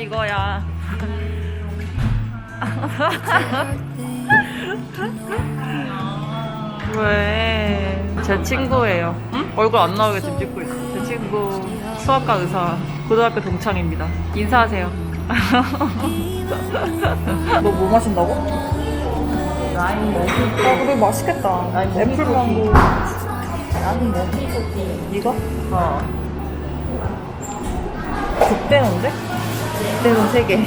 이거야. 왜? 제 친구예요. 얼굴 안 나오게 지금 찍고 있어. 제 친구 수학과 의사 고등학교 동창입니다. 인사하세요. 너 뭐 마신다고? 라임 머피 아 그래 맛있겠다 애플 망고 나는 머피 커피. 이거? 어. 국대는데? 때는 세 개.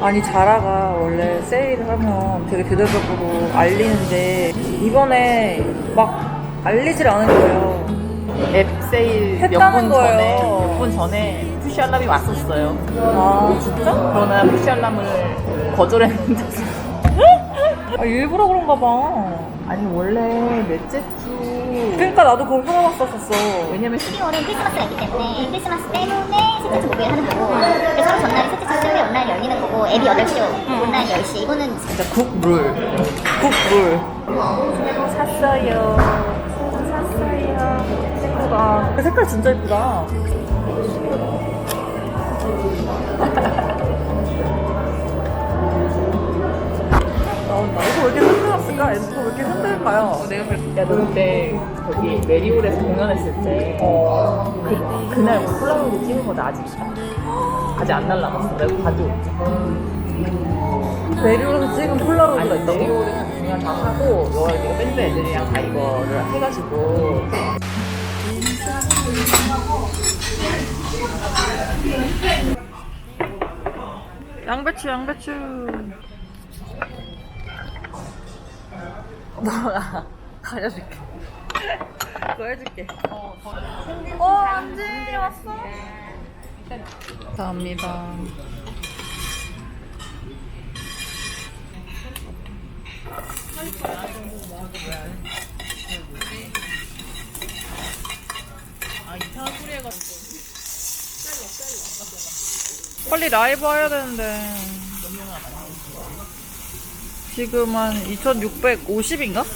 아니 자라가 원래 세일을 하면 되게 대대적으로 알리는데 이번에 막 알리질 않은 거예요 앱 세일 몇 했다는 분 거예요. 전에 몇 분 전에 푸시 알람이 왔었어요. 아 진짜? 그러나 푸시 알람을 거절했는데 아 일부러 그런가 봐 아니 원래 넷째 주 그러니까 나도 그걸 찾아봤었었어 왜냐면 12월은 크리스마스가 있기 때문에 크리스마스 때문에 셋째 주 목요일 하는 거고 그래서 하루 셋째 주 수요일 온라인 열리는 거고 앱이 8시요 온라인 10시. 이거는 진짜 국룰 국물 샀어요. 샀어요. 친구가 그 색깔 진짜 예쁘다 흔들었을까? 에스코 왜 이렇게 흔들까요? 내가 그랬- 야, 너 그때 저기 메리홀에서 공연했을 때 어. 그, 그날 뭐 폴라로이드 찍은 거나 아직. 아직 안 날라갔어. 내가 가져올게. 메리오에서 찍은 폴라로이드가 아니, 있다고? 메리홀에서 공연 다 하고 너가 이거 밴드 애들이랑 다 이거를 해가지고 양배추 양배추 너가 가져줄게. 그거 해줄게 어, 어 안지 왔어 감사합니다. 빨리 라이브 해야 되는데 지금 한 2650인가?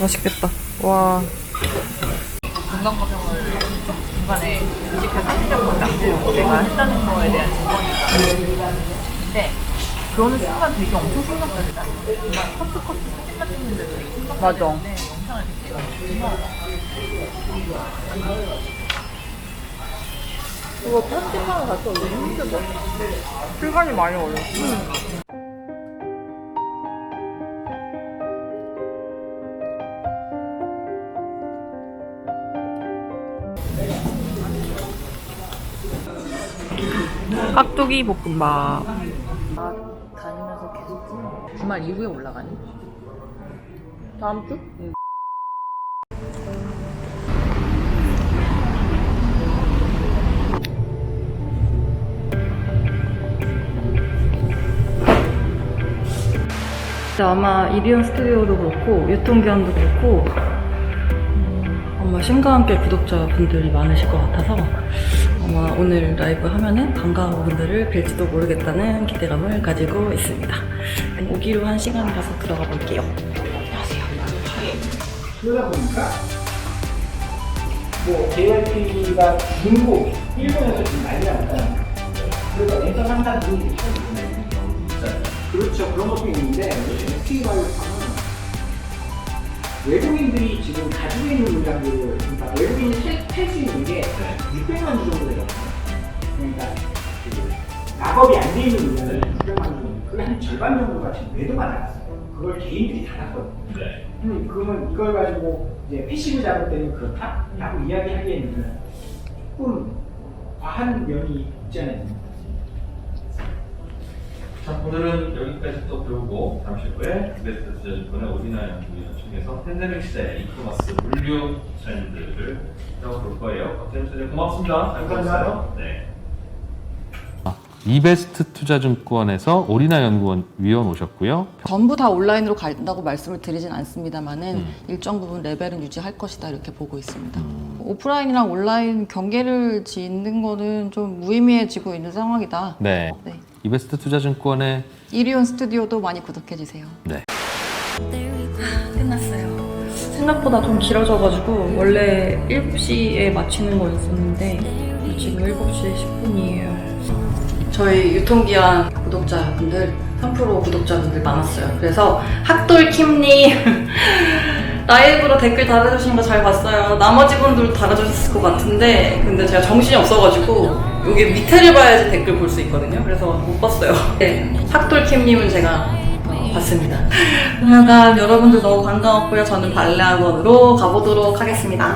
맛있겠다 와 건강검정을 중간에 안 되려고 내가 했다는 거에 대한 증거니까. 근데 그러는 순간 되게 엄청. 정말 커트 커트 사진만 찍는데도 되게 심각한데 맞아. 영상을 찍어가 이거 편집하는 같이 올리면 힘들어 시간이 많이 걸려 깍두기 볶음밥 다니면서 계속 주말 이후에 올라가니? 다음 주? 아마 이리온 스튜디오도 그렇고 유통기한도 그렇고 음, 아마 신과 함께 구독자분들이 많으실 것 같아서 아마 오늘 라이브 하면은 반가워분들을 뵐지도 모르겠다는 기대감을 가지고 있습니다. 오기로 한 시간이라서 들어가 볼게요. 그러다 보니까 뭐 JYP가 중국, 일본에서 지금 난리가 났잖아요. 그래서 랜선 상단 그렇죠. 그런 것도 있는데 SK와이파는 외국인들이 지금 가지고 있는 물량들을 그러니까 외국인이 팔수 있는 게 600만 주 정도 되거든요. 그러니까 그 낙업이 안 돼 있는 물량이 600만 주 정도. 그한 절반 정도가 지금 매도가 나갔어요. 그걸 개인들이 다 났거든요. 음, 그러면 이걸 가지고 이제 패시브 잡을 때는 그렇다? 라고 이야기하기에는 조금 과한 면이 있지 않아요? 자, 오늘은 여기까지 또 배우고 잠시 후에 베스트 투자증권의 오리나 연구위원 중에서 팬데믹 시대 이커머스 물류 트렌드를 배워볼 거예요. 박재현 선생님 고맙습니다. 잘 감사합니다. 네. 이베스트 투자증권에서 오리나 연구원 위원 오셨고요. 전부 다 온라인으로 간다고 말씀을 드리진 않습니다만은 음. 일정 부분 레벨은 유지할 것이다 이렇게 보고 있습니다. 오프라인이랑 온라인 경계를 짓는 거는 좀 무의미해지고 있는 상황이다. 네. 네. 이베스트 투자증권의 이리온 스튜디오도 많이 구독해 주세요. 네. 끝났어요. 생각보다 좀 길어져가지고 원래 7시에 마치는 거였었는데 지금 7시 10분이에요. 저희 유통기한 구독자분들 3% 구독자분들 많았어요. 그래서 학돌킴님 라이브로 댓글 달아주신 거 잘 봤어요. 나머지 분들도 달아주셨을 것 같은데 근데 제가 정신이 없어가지고 여기 밑에를 봐야지 댓글 볼 수 있거든요. 그래서 못 봤어요. 네, 학돌킴님은 제가 어, 봤습니다. 그러니까 여러분들 너무 반가웠고요. 저는 발레학원으로 가보도록 하겠습니다.